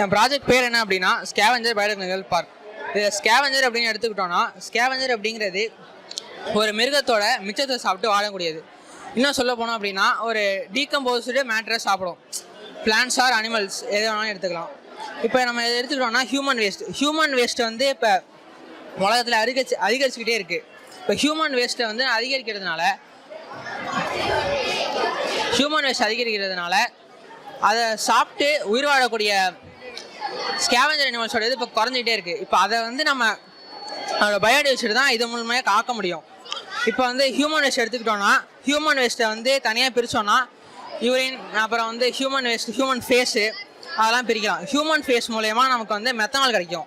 என் project பேர் என்ன அப்படின்னா ஸ்கேவஞ்சர் பயோடெக்னிக்கல் பார்க் இது ஸ்கேவஞ்சர் அப்படின்னு எடுத்துக்கிட்டோம்னா ஸ்கேவஞ்சர் அப்படிங்கிறது ஒரு மிருகத்தோட மிச்சத்தை சாப்பிட்டு வாழக்கூடியது. இன்னும் சொல்ல போனோம் அப்படின்னா ஒரு டீகம்போஸ்டு மேட்டரை சாப்பிடும். பிளான்ஸ் ஆர் அனிமல்ஸ் எது வேணாலும் எடுத்துக்கலாம். இப்போ நம்ம இதை எடுத்துக்கிட்டோம்னா ஹியூமன் வேஸ்ட் ஹியூமன் வேஸ்ட் வந்து இப்போ உலகத்தில் அதிகரிச்சு அதிகரிச்சுக்கிட்டே இருக்குது இப்போ ஹியூமன் வேஸ்ட்டை வந்து அதிகரிக்கிறதுனால ஹியூமன் வேஸ்ட் அதிகரிக்கிறதுனால அதை சாப்பிட்டு உயிர் வாழக்கூடிய ஸ்கேவஞ்சர் அனிமல்ஸோட இது இப்போ குறைஞ்சிட்டே இருக்குது இப்போ அதை வந்து நம்ம அதோட பயோடைவர்சிட்டி தான் இது மூலமாக காக்க முடியும். இப்போ வந்து ஹியூமன் வேஸ்ட் எடுத்துக்கிட்டோம்னா ஹியூமன் வேஸ்ட்டை வந்து தனியாக பிரித்தோன்னா யூரின் அப்புறம் வந்து ஹியூமன் வேஸ்ட் ஹியூமன் ஃபேஸு அதெல்லாம் பிரிக்கலாம். ஹியூமன் ஃபேஸ் மூலயமா நமக்கு வந்து மெத்தனால் கிடைக்கும்.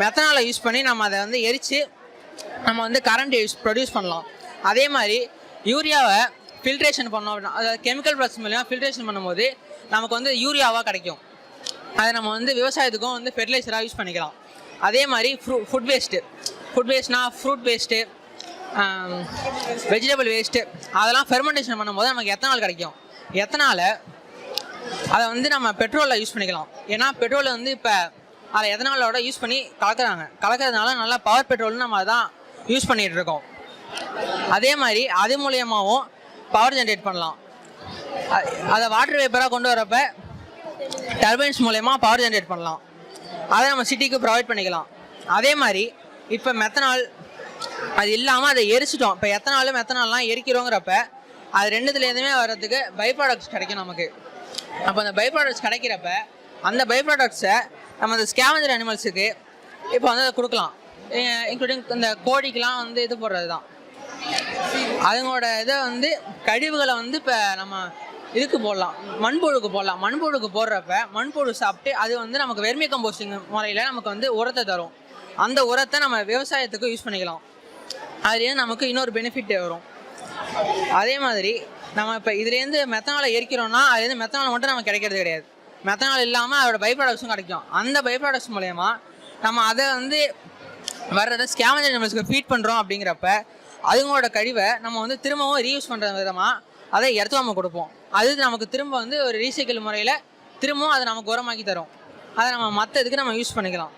மெத்தனாலை யூஸ் பண்ணி நம்ம அதை வந்து எரித்து நம்ம வந்து கரண்ட் யூஸ் ப்ரொடியூஸ் பண்ணலாம். அதே மாதிரி யூரியாவை ஃபில்ட்ரேஷன் பண்ணோம் அப்படின்னா அதாவது கெமிக்கல் ப்ராசஸ் மூலியமாக ஃபில்ட்ரேஷன் பண்ணும்போது நமக்கு வந்து யூரியாவாக கிடைக்கும். அதை நம்ம வந்து விவசாயத்துக்கும் வந்து ஃபெர்டிலைசராக யூஸ் பண்ணிக்கலாம். அதே மாதிரி ஃப்ரூ ஃபுட் வேஸ்ட்டு ஃபுட் வேஸ்ட்னா ஃப்ரூட் வேஸ்ட்டு வெஜிடபிள் வேஸ்ட்டு அதெல்லாம் ஃபெர்மெண்டேஷன் பண்ணும்போது நமக்கு எத்தனால் கிடைக்கும்? எத்தனால் அதை வந்து நம்ம பெட்ரோலில் யூஸ் பண்ணிக்கலாம். ஏன்னா பெட்ரோலை வந்து இப்போ அதை எதனாலோட யூஸ் பண்ணி கலக்குறாங்க. கலக்கிறதுனால நல்லா பவர் பெட்ரோல்னு நம்ம அதான் யூஸ் பண்ணிகிட்டு இருக்கோம். அதே மாதிரி அது மூலியமாகவும் பவர் ஜென்ரேட் பண்ணலாம். அதை வாட்டர் வேப்பராக கொண்டு வரப்போ டர்பைன்ஸ் மூலயமா பவர் ஜென்ரேட் பண்ணலாம். அதை நம்ம சிட்டிக்கு ப்ரொவைட் பண்ணிக்கலாம். அதே மாதிரி இப்போ மெத்தனால் அது இல்லாமல் அதை எரிச்சிட்டோம். இப்போ எத்தனாலும் மெத்தனால்லாம் எரிக்கிறோங்கிறப்ப அது ரெண்டுத்துலேருந்துமே வர்றதுக்கு பை ப்ராடக்ட்ஸ் கிடைக்கும் நமக்கு. அப்போ அந்த பை ப்ராடக்ட்ஸ் கிடைக்கிறப்ப அந்த பை ப்ராடக்ட்ஸை நம்ம அந்த ஸ்கேவஞ்சர் அனிமல்ஸுக்கு இப்போ வந்து அதை கொடுக்கலாம். இன்க்ளூடிங் இந்த கோழிக்கெலாம் வந்து இது போடுறது தான் அதுங்களோட இதை வந்து கழிவுகளை வந்து இப்போ நம்ம இதுக்கு போடலாம். மண்புழுக்கு போடலாம். மண்புழுக்கு போடுறப்ப மண்புழு சாப்பிட்டு அது வந்து நமக்கு வெர்மி கம்போஸ்டிங் முறையில் நமக்கு வந்து உரத்தை தரும். அந்த உரத்தை நம்ம விவசாயத்துக்கு யூஸ் பண்ணிக்கலாம். அதுலேருந்து நமக்கு இன்னொரு பெனிஃபிட் வரும். அதே மாதிரி நம்ம இப்போ இதுலேருந்து மெத்தனாலை எரிக்கிறோம்னா அதுலேருந்து மெத்தனால் மட்டும் நமக்கு கிடைக்கிறது கிடையாது. மெத்தனால் இல்லாமல் அதோட பை ப்ராடக்ட்ஸும் கிடைக்கும். அந்த பை ப்ராடக்ட்ஸ் மூலயமா நம்ம அதை வந்து வர்றதை ஸ்கேவஞ்சர் அனிமல்ஸ்க்கு ஃபீட் பண்ணுறோம் அப்படிங்கிறப்ப அதுங்களோட கழிவை நம்ம வந்து திரும்பவும் ரீயூஸ் பண்ணுற விதமாக அதை இடத்துல நம்ம கொடுப்போம். அது நமக்கு திரும்ப வந்து ஒரு ரீசைக்கிள் முறையில் திரும்பவும் அதை நமக்கு உரமாக்கி தரும். அதை நம்ம மற்ற இதுக்கு நம்ம யூஸ் பண்ணிக்கலாம்.